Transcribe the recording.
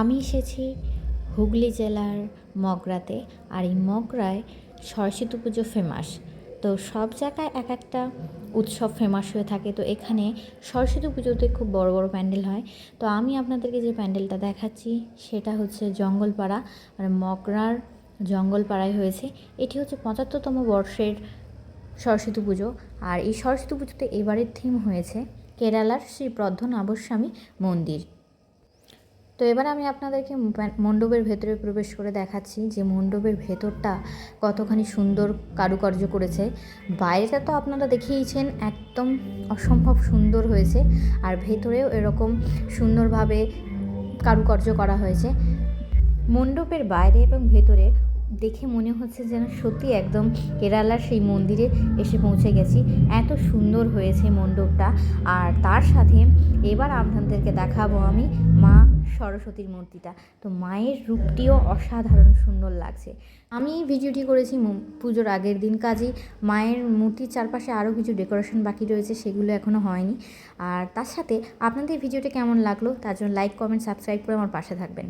আমি এসেছি হুগলি জেলার মগরাতে আর এই মগরায় সরস্বতী পুজো ফেমাস তো সব জায়গায় এক একটা উৎসব ফেমাস হয়ে থাকে। তো এখানে সরস্বতী পুজোতে খুব বড় বড় প্যান্ডেল হয়। তো আমি আপনাদেরকে যে প্যান্ডেলটা দেখাচ্ছি, সেটা হচ্ছে জঙ্গলপাড়া। মানে মগরার জঙ্গলপাড়ায় হয়েছে। এটি হচ্ছে পঁচাত্তরতম বর্ষের সরস্বতী পুজো। আর এই সরস্বতী পুজোতে এবারের থিম হয়েছে কেরালার শ্রী প্রধ্বনাবস্বামী মন্দির। তো এবার আমি আপনাদেরকে মণ্ডপের ভেতরে প্রবেশ করে দেখাচ্ছি যে মণ্ডপের ভেতরটা কতখানি সুন্দর কারুকার্য করেছে। বাইরেটা তো আপনারা দেখেইছেন একদম অসম্ভব সুন্দর হয়েছে আর ভেতরেও এরকম সুন্দরভাবে কারুকার্য করা হয়েছে। মণ্ডপের বাইরে এবং ভেতরে দেখে মনে হচ্ছে যেন সত্যি একদম কেরালার সেই মন্দিরে এসে পৌঁছে গেছি। এত সুন্দর হয়েছে মণ্ডপটা আর তার সাথে এবার আপনাদেরকে দেখাবো আমি মা সরস্বতীর মূর্তিটা। তো মায়ের রূপটিও অসাধারণ সুন্দর লাগছে। আমি এই ভিডিওটি করেছি পুজোর আগের দিন কাজেই। মায়ের মূর্তির চারপাশে আরও কিছু ডেকোরেশন বাকি রয়েছে, সেগুলো এখনও হয়নি। আর তার সাথে আপনাদের ভিডিওটা কেমন লাগল, তার জন্য লাইক, কমেন্ট, সাবস্ক্রাইব করে আমার পাশে থাকবেন।